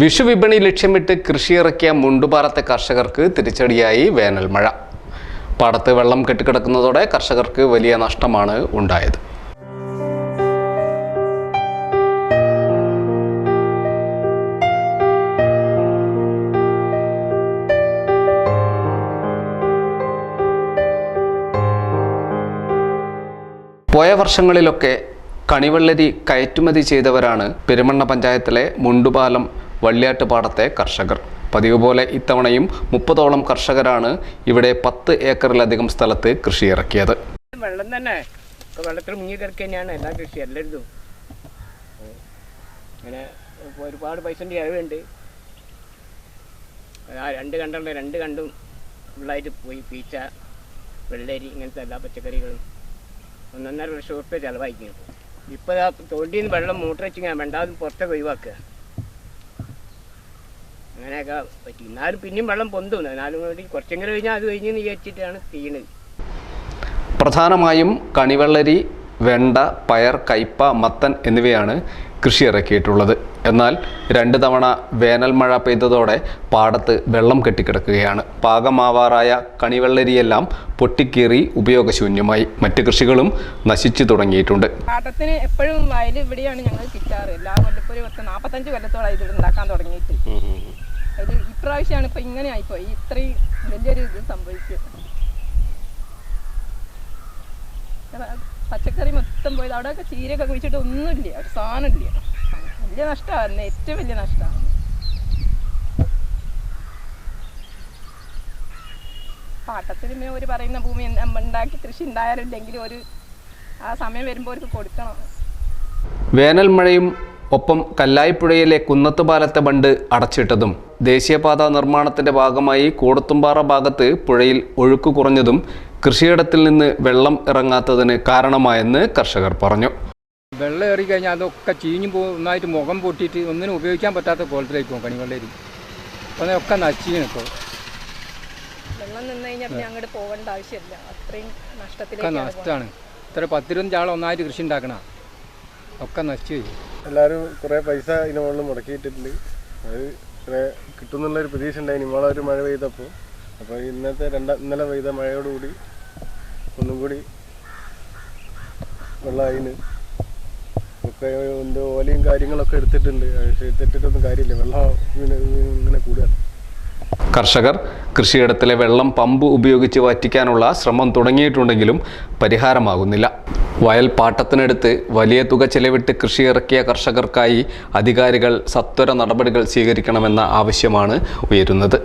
വിഷുവിപണി ലക്ഷ്യമിട്ട് കൃഷിയിറക്കിയ മുണ്ടുപാറത്തെ കർഷകർക്ക് തിരിച്ചടിയായി വേനൽ മഴ. പാടത്ത് വെള്ളം കെട്ടിക്കിടക്കുന്നതോടെ കർഷകർക്ക് വലിയ നഷ്ടമാണ് ഉണ്ടായത്. പോയ വർഷങ്ങളിലൊക്കെ കണിവെള്ളരി കയറ്റുമതി ചെയ്തവരാണ് പെരുമണ്ണ പഞ്ചായത്തിലെ മുണ്ടുപാലം വള്ളിയാട്ടുപാടത്തെ കർഷകർ. പതിവ് പോലെ ഇത്തവണയും മുപ്പതോളം കർഷകരാണ് ഇവിടെ പത്ത് ഏക്കറിലധികം സ്ഥലത്ത് കൃഷി ഇറക്കിയത് വെള്ളം തന്നെ. വെള്ളത്തിൽ മുങ്ങി കിടക്കുക തന്നെയാണ് എല്ലാ കൃഷി എല്ലായിടത്തും. അങ്ങനെ ഒരുപാട് പൈസന്റെ ചിലവുണ്ട് ആ രണ്ട് കണ്ടുള്ള രണ്ട് കണ്ടും ഫുള്ളായിട്ട് പോയി പീച്ച വെള്ളരി ഇങ്ങനത്തെ എല്ലാ പച്ചക്കറികളും. ഒന്നൊന്നര ലക്ഷം റുപ്യ ചിലവായിരിക്കും ഇപ്പോൾ തൊണ്ടിയിൽ നിന്ന് വെള്ളം മോട്ടർ വെച്ചിങ്ങനെ വേണ്ടാതും പുറത്തൊക്കെ ഒഴിവാക്കുക. അങ്ങനെയൊക്കെ പറ്റി. എന്നാലും പിന്നെയും വെള്ളം പൊന്തും. എന്നാലും കൂടി കുറച്ചെങ്കിലും കഴിഞ്ഞാൽ അത് കഴിഞ്ഞ് വിചാരിച്ചിട്ടാണ് ചെയ്യുന്നത്. പ്രധാനമായും കണിവെള്ളരി വെണ്ട പയർ കയ്പ മത്തൻ എന്നിവയാണ് കൃഷി ഇറക്കിയിട്ടുള്ളത്. എന്നാൽ രണ്ട് തവണ വേനൽ മഴ പെയ്തതോടെ പാടത്ത് വെള്ളം കെട്ടിക്കിടക്കുകയാണ്. പാകമാവാറായ കണിവെള്ളരിയെല്ലാം പൊട്ടിക്കേറി ഉപയോഗശൂന്യമായി. മറ്റ് കൃഷികളും നശിച്ചു തുടങ്ങിയിട്ടുണ്ട്. പാട്ടത്തിന് എപ്പോഴും വയൽ ഇവിടെയാണ് ഞങ്ങൾ കിട്ടാറ്. എല്ലാ കൊല്ലപ്പോഴും ഇപ്പോൾ ഒരു പത്ത് നാൽപ്പത്തഞ്ച് കൊല്ലത്തോളം ഇത് ഉണ്ടാക്കാൻ തുടങ്ങിയിട്ട്. അത് ഇപ്രാവശ്യമാണ് ഇപ്പൊ ഇങ്ങനെ ആയിപ്പോയി. ഇത്രയും വലിയൊരു ഇത് സംഭവിച്ചു. പച്ചക്കറി മൊത്തം പോയത് അവിടെയൊക്കെ ചീരയൊക്കെ കുഴിച്ചിട്ട് ഒന്നുമില്ല. ഒരു സാധനമില്ല. വലിയ നഷ്ടമായിരുന്നു. ഏറ്റവും വലിയ നഷ്ടമാണ്. പാട്ടത്തിന് ഒരു പറയുന്ന ഭൂമി ഉണ്ടാക്കി കൃഷി ഉണ്ടായാലും ഇല്ലെങ്കിലും ഒരു ആ സമയം വരുമ്പോൾ അവർക്ക് കൊടുക്കണം. വേനൽ മഴയും ഒപ്പം കല്ലായിപ്പുഴയിലെ കുന്നത്ത് പാലത്തെ ബണ്ട് അടച്ചിട്ടതും ദേശീയപാത നിർമ്മാണത്തിന്റെ ഭാഗമായി കൂടത്തുംപാറ ഭാഗത്ത് പുഴയിൽ ഒഴുക്ക് കുറഞ്ഞതും കൃഷിയിടത്തിൽ നിന്ന് വെള്ളം ഇറങ്ങാത്തതിന് കാരണമായെന്ന് കർഷകർ പറഞ്ഞു. വെള്ളം ഏറി കഴിഞ്ഞാൽ അതൊക്കെ ചീഞ്ഞു പോകും. നന്നായിട്ട് മുഖം പൊട്ടിയിട്ട് ഒന്നിനും ഉപയോഗിക്കാൻ പറ്റാത്ത കോലത്തിലേക്ക് പോകും കണിവെള്ളരി അപ്പം ഒക്കെ നശിച്ചു ഇപ്പോൾ വെള്ളം നിന്ന് കഴിഞ്ഞാൽ പിന്നെ അങ്ങോട്ട് പോകേണ്ട ആവശ്യമില്ല. അത്രയും ഒക്കെ നഷ്ടത്തിലേക്ക് നഷ്ടമാണ്. ഇത്ര പത്തിരുപത്തഞ്ച് ചാളം ഒന്നായിട്ട് കൃഷി ഉണ്ടാക്കണ. ഒക്കെ നശിച്ചു പോയി. എല്ലാവരും കുറേ പൈസ ഇതിന് മുകളിൽ മുടക്കിയിട്ടുണ്ട് അത് കുറേ കിട്ടുമെന്നുള്ളൊരു പ്രതീക്ഷ ഉണ്ടായി ഇന്നലെ ഒരു മഴ പെയ്തപ്പോൾ അപ്പോൾ ഇന്നത്തെ രണ്ടാം ഇന്നലെ പെയ്ത മഴയോടുകൂടി ഒന്നും കൂടി വെള്ളമായിന് ഒക്കെ എന്റെ ഓലയും കാര്യങ്ങളൊക്കെ എടുത്തിട്ടുണ്ട്. പക്ഷേ എടുത്തിട്ടൊന്നും കാര്യമില്ല. വെള്ളം ഇങ്ങനെ കൂടുകയാണ് കർഷകർ കൃഷിയിടത്തിലെ വെള്ളം പമ്പ് ഉപയോഗിച്ച് വറ്റിക്കാനുള്ള ശ്രമം തുടങ്ങിയിട്ടുണ്ടെങ്കിലും പരിഹാരമാകുന്നില്ല. വയൽ പാട്ടത്തിനെടുത്ത് വലിയ തുക ചെലവിട്ട് കൃഷി ഇറക്കിയ കർഷകർക്കായി അധികാരികൾ സത്വര നടപടികൾ സ്വീകരിക്കണമെന്ന ആവശ്യമാണ് ഉയരുന്നത്.